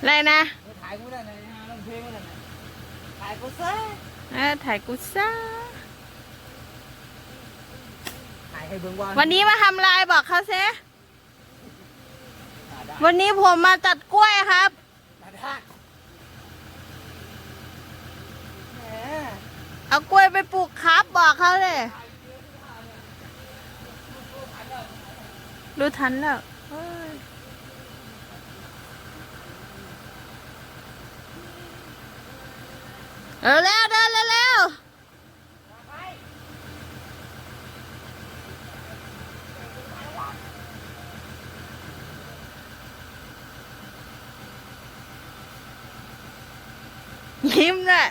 อะไรนะถ่ายกูได้ไหนฮะลงเพลงกูได้ไหนถ่ายกูซะเออถ่ายกูซะถ่ายให้เบิ่งว่าวันนี้มาทำลายบอกเขาเซวันนี้ผมมาตัดกล้วยครับมาได้แหมเอากล้วยไปปลูกครับบอกเขาเลย รู้ทันแล้วเฮ้ย เร็วเร็วเดินเร็วเร็วยิ้มด้วย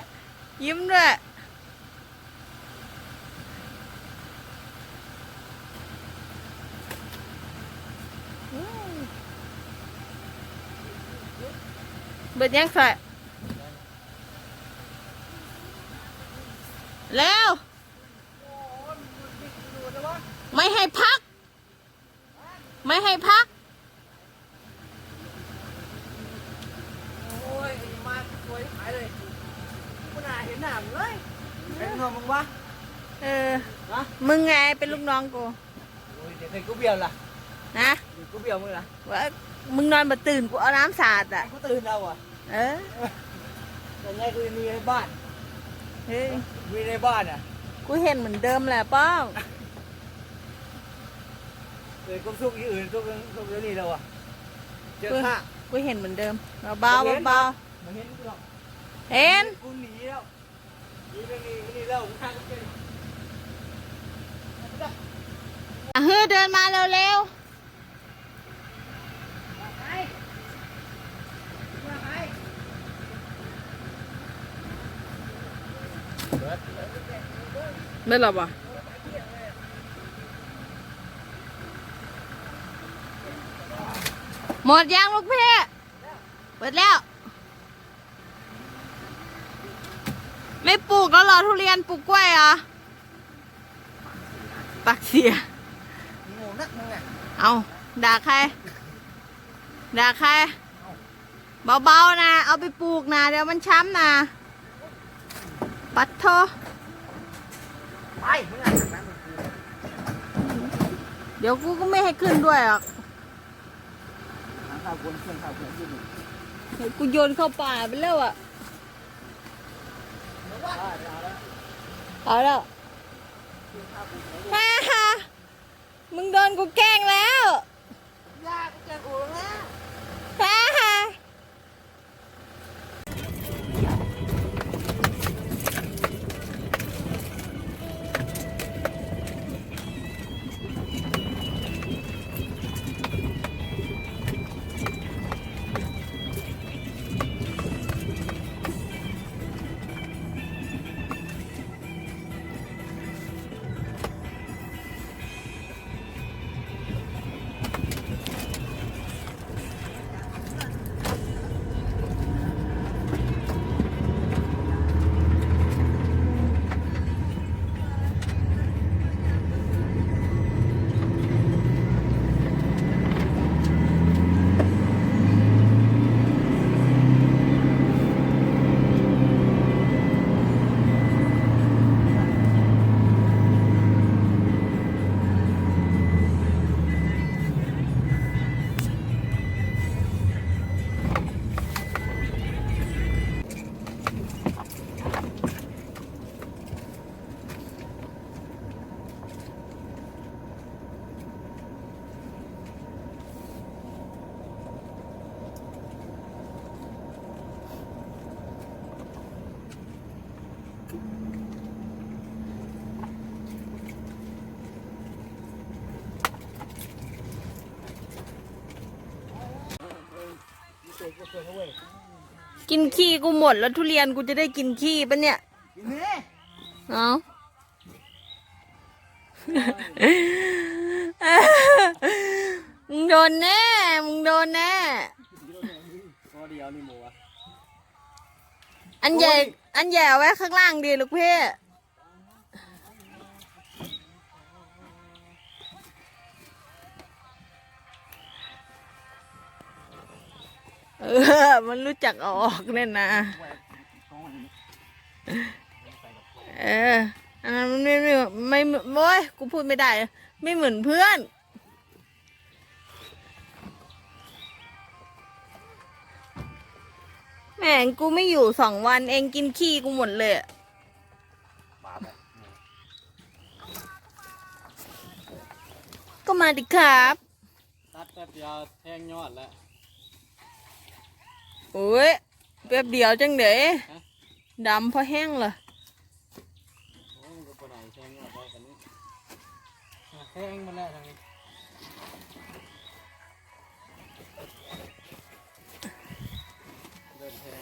ยิ้มด้วยเบิดยังใส่ แล้ว ไม่ให้พัก ไม่ให้พัก โอ้ยมาสวยหายเลยกูน่าเห็นหน้ามึงเลยเป็นไงมึงวะเออ ฮะมึงไงเป็นลูกน้องกู โอ้ยเดี๋ยวเคยกูเบี้ยวล่ะนะเดี๋ยวกูเบี้ยวมึงล่ะว่ามึงนอนมาตื่นกูเอาน้ำสาดอะกูตื่นแล้วอะ เออแต่ไงกูมีในบ้าน เฮ้ย มีในบ้านอะกูเห็นเหมือนเดิมแหละป้องเออกูซุกที่อื่นซุกซุกเดี๋ยวนี้แล้วอะเจอข้ากูเห็นเหมือนเดิมเบาๆเบามาเห็นกูหรอกๆเห็น กูหนีแล้วหนีไปหนีไปหนีแล้วกูฆ่ากูเจออะเฮ้ยเดินมาเร็วๆ ไม่หรอปะหมดยังลูกพี่เปิดแล้ว ไม่ปลูกแล้วเหรอทุเรียนปลูกกล้วยเหรอปักเสียโง่นักมึงอะเอาด่าใคร ด่าใคร เบาๆนะ เอาไปปลูกนะ เดี๋ยวมันช้ำนะ ปัดโท ไปมึงอะจากนั้นมึงกูเดี๋ยวกูก็ไม่ให้ขึ้นด้วยหรอกหาข้าวบนเครื่องข้าวบนที่นี่เดี๋ยวกูโยนเข้าป่าไปแล้วอะเอาแล้วฮ่าฮ่ามึงโดนกูแกล้งแล้ว กินขี้กูหมดแล้วทุเรียนกูจะได้กินขี้ปะเนี่ยกินนี่เอามึงโดนแน่ มึงโดนแน่ อันใหญ่ อันใหญ่เอาไว้ข้างล่างดีลูกพี่ เออ มันรู้จักเอาออกเนี่ยนะแหวกกองอันนี้ใส่กับเออ อันนั้นมันไม่ไม่ไม่ไม่โอ้ยกูพูดไม่ได้ ไม่เหมือนเพื่อน แม่งกูไม่อยู่สองวันเองกินขี้กูหมดเลยอะก็มาดิครับ ตัดแป๊บเดียวแทงยอดแล้ว อ้ยแป๊บเดียวจังเด๋ฮะดำเพราะแห้งเหรอโอ้มันก็ปนไหนแทงยอดได้กันนี้อะแทงมาแล้วทางนี้เดินแทง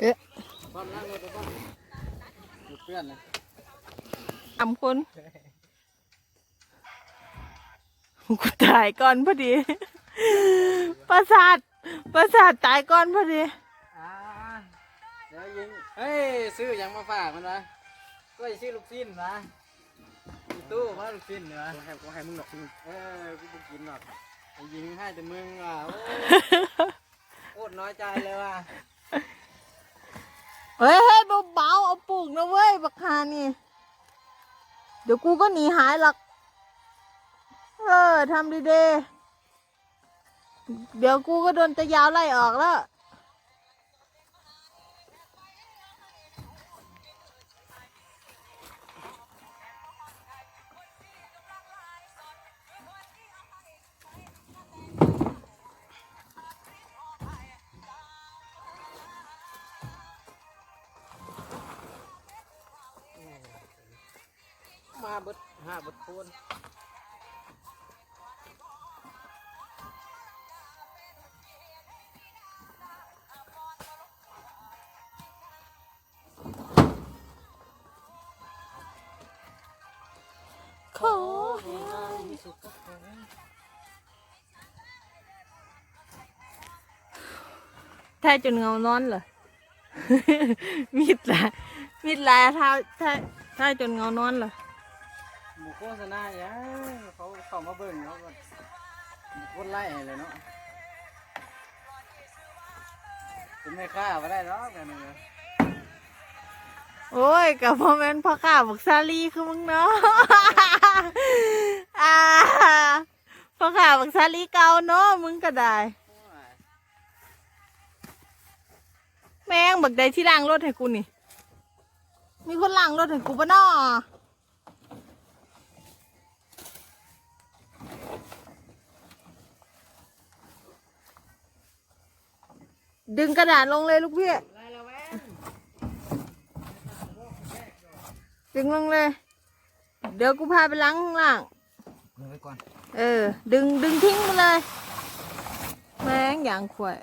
เอ๊ะบ้านล่าง เลยไปบ้านหยุดเพื่อนเลยสามคนกูตายก่อนพอดี ประสาท ประสาทตายก่อนพอดีอ่าเดี๋ยวยิงเฮ้ย ซื้อหยังมาฝากมันวะก็จะซื้อลูกชิ้นนะมีตู้มาลูกชิ้นเนอะกูให้กูให้มึงหรอกเออกูไม่กินหรอกไอ้ยิงให้แต่มึงอะโอ้ยโคตรน้อยใจเลยว่ะ เฮ้ยเฮ้ยเบาๆเอาปลูกนะเว้ยบักคานี่ เดี๋ยวกูก็หนีหายหลัก เออทำดีๆเดี๋ยวกูก็โดนตะยาวไล่ออกแล้ว ห้าเบิดโคนขอมีสุขภาพถ้าจนเงานอนเหรอ มิดละมิดละถ้าถ้าถ้าจนเงานอนเหรอหมู โฆษณาอย่างเขาเขามาเบิ่งเขาก็หมูโคไล่เลยเนาะเป็นแม่ค้ามาได้หรอกกันนี่โอ้ยกับพ่อแม่นพ่อข้าบอกซาลีคือมึงเนาะอ่าพ่อข้าบอกซาลีเก่าเนาะมึงก็ได้ แม่งบักใดที่ล้างรถให้กูนี่ มีคนล้างรถให้กูปะน้อ ดึงกระดาษลงเลยลูกพี่ไล่ละแว่นดึงลงเลย เดี๋ยวกูพาไปล้างข้างล่างเดี๋ยวไปก่อน เออ ดึงดึงทิ้งไปเลย แม่งอย่างขวาย